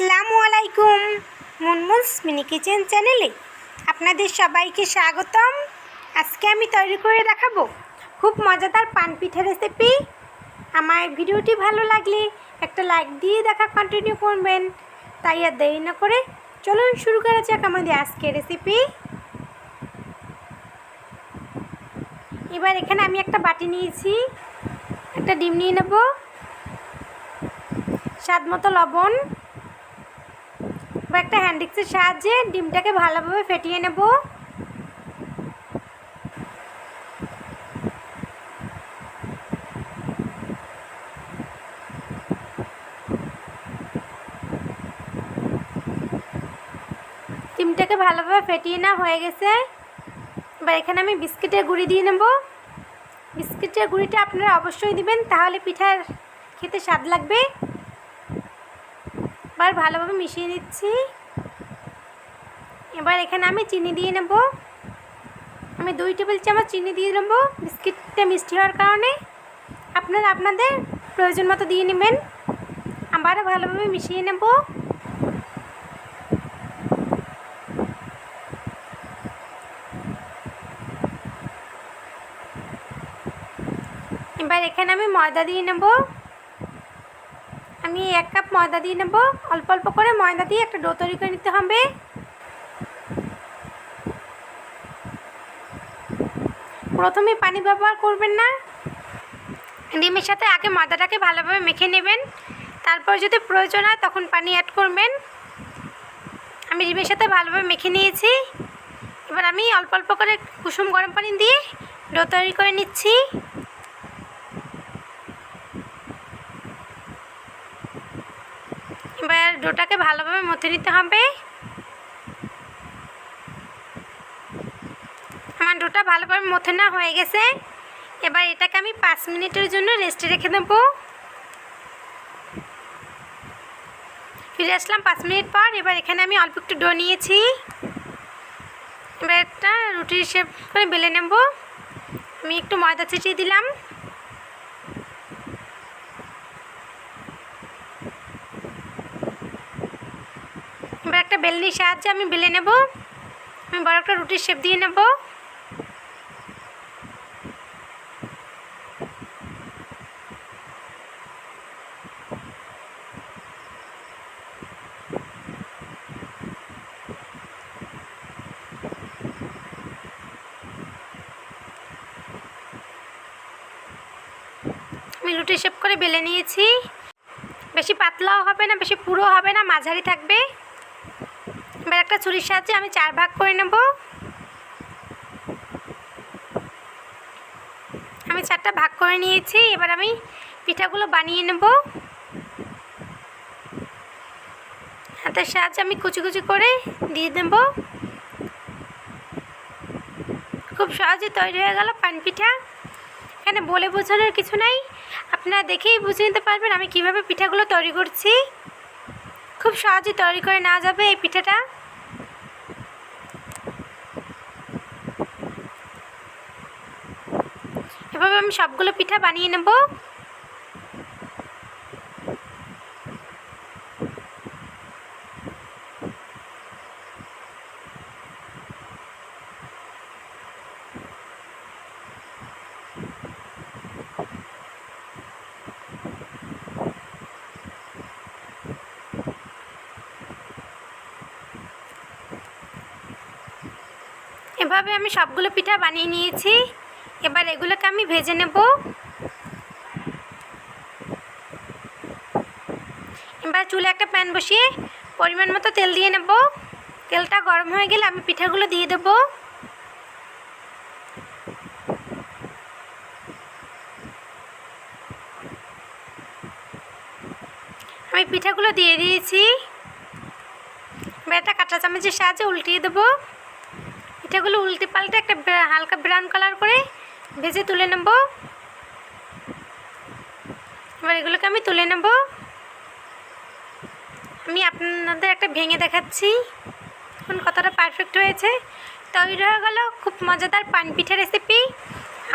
আসসালামু আলাইকুম মুনমুনস mini kitchen চ্যানেলে আপনাদের সবাইকে স্বাগতম। আজকে আমি তৈরি করে দেখাবো খুব মজাদার পান পিঠা রেসিপি আমার ভিডিওটি ভালো লাগলে একটা লাইক দিয়ে দেখা কন্টিনিউ করবেন। তাই আর দেরি না করে চলুন শুরু করা যাক আমাদের আজকের রেসিপি এবার এখানে আমি একটা বাটি নিয়েছি, একটা ডিম নিয়ে নেব স্বাদ মতো লবণ একটা হ্যান্ডিক্সের সাহায্যে ডিমটাকে ভালোভাবে ফেটিয়ে নেব। ডিমটাকে ভালোভাবে ফেটিয়ে না হয়ে গেছে। এবার এখানে আমি বিস্কিটের গুঁড়ি দিয়ে নেব। বিস্কিটের গুঁড়িটা আপনারা অবশ্যই দিবেন, তাহলে পিঠার খেতে স্বাদ লাগবে। এবার ভালোভাবে মিশিয়ে নিচ্ছি। এবার এখানে আমি চিনি দিয়ে নেব। আমি দুই টেবিল চামচ চিনি দিয়ে নেব। বিস্কিটটা মিষ্টি হওয়ার কারণে। আপনারা আপনাদের প্রয়োজন মতো দিয়ে নেবেন। আবারও ভালোভাবে মিশিয়ে নেব। এবার এখানে আমি ময়দা দিয়ে নেব। আমি এক কাপ ময়দা দিয়ে নেব। অল্প অল্প করে ময়দা দিয়ে একটা ডো তৈরি করে নিতে হবে। প্রথমে পানি ব্যবহার করবেন না। ডিমের সাথে আগে ময়দাটাকে ভালোভাবে মেখে নেবেন। তারপর যদি প্রয়োজন হয় তখন পানি অ্যাড করবেন। আমি ডিমের সাথে ভালোভাবে মেখে নিয়েছি। এবার আমি অল্প অল্প করে কুসুম গরম পানি দিয়ে ডো তৈরি করে নিচ্ছি। এবার ডোটাকে ভালোভাবে মথে নিতে হবে। আমার ডোটা ভালোভাবে মথে না হয়ে গেছে। এবার এটাকে আমি পাঁচ মিনিটের জন্য রেস্টে রেখে দেবো। ফিরে আসলাম পাঁচ মিনিট পর। এবার এখানে আমি অল্প একটু ডো নিয়েছি। এবার একটা রুটির শেপ বেলে নেব। আমি একটু ময়দা ছিটিয়ে দিলাম। একটা বেলনির সাহায্যে আমি বেলে নেব। আমি বড় একটা রুটির শেপ দিয়ে নেব। আমি রুটি শেপ করে বেলে নিয়েছি। বেশি পাতলাও হবে না, বেশি পুরো হবে না, মাঝারি থাকবে। এবার একটা ছুরির সাহায্যে আমি চার ভাগ করে নেব। আমি চারটা ভাগ করে নিয়েছি, এবার আমি পিঠাগুলো বানিয়ে নেব। হাতের সাহায্যে আমি কুচি কুচি করে দিয়ে দেব। খুব সহজে তৈরি হয়ে গেল পান পিঠা। এখানে বলে বোঝানোর কিছু নাই। আপনারা দেখেই বুঝে নিতে পারবেন আমি কীভাবে পিঠাগুলো তৈরি করছি। খুব সহজে তৈরি করে নেওয়া যাবে এই পিঠাটা। এভাবে আমি সবগুলো পিঠা বানিয়ে নেব? এভাবে আমি সবগুলো পিঠা বানিয়ে নিয়েছি। এবার এগুলোকে আমি ভেজে নেব। এবার চুলে একটা প্যান বসিয়ে পরিমাণ মতো তেল দিয়ে নেব। তেলটা গরম হয়ে গেলে আমি পিঠাগুলো দিয়ে দেব। আমি পিঠাগুলো দিয়ে দিয়েছি। এবার একটা কাঁচা চামচের সাহায্যে উল্টিয়ে দেবো। পিঠাগুলো উল্টে পাল্টে একটা হালকা ব্রাউন কালার করে ভেজে তুলে নেব। এবার এগুলোকে আমি তুলে নেব। আমি আপনাদের একটা ভেঙে দেখাচ্ছি। এখন কতটা পারফেক্ট হয়েছে। তৈরি হয়ে গেল, খুব মজাদার পান পিঠা রেসিপি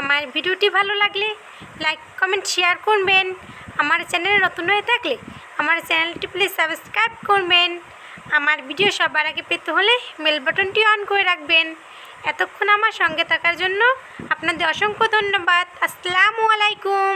আমার ভিডিওটি ভালো লাগলে লাইক কমেন্ট শেয়ার করবেন। আমার চ্যানেলে নতুন হয়ে থাকলে আমার চ্যানেলটি প্লিজ সাবস্ক্রাইব করবেন। আমার ভিডিও সবার আগে পেতে হলে বেল বাটনটি অন করে রাখবেন। এতক্ষণ আমার সঙ্গে থাকার জন্য আপনাদের অসংখ্য ধন্যবাদ। আসসালামু আলাইকুম।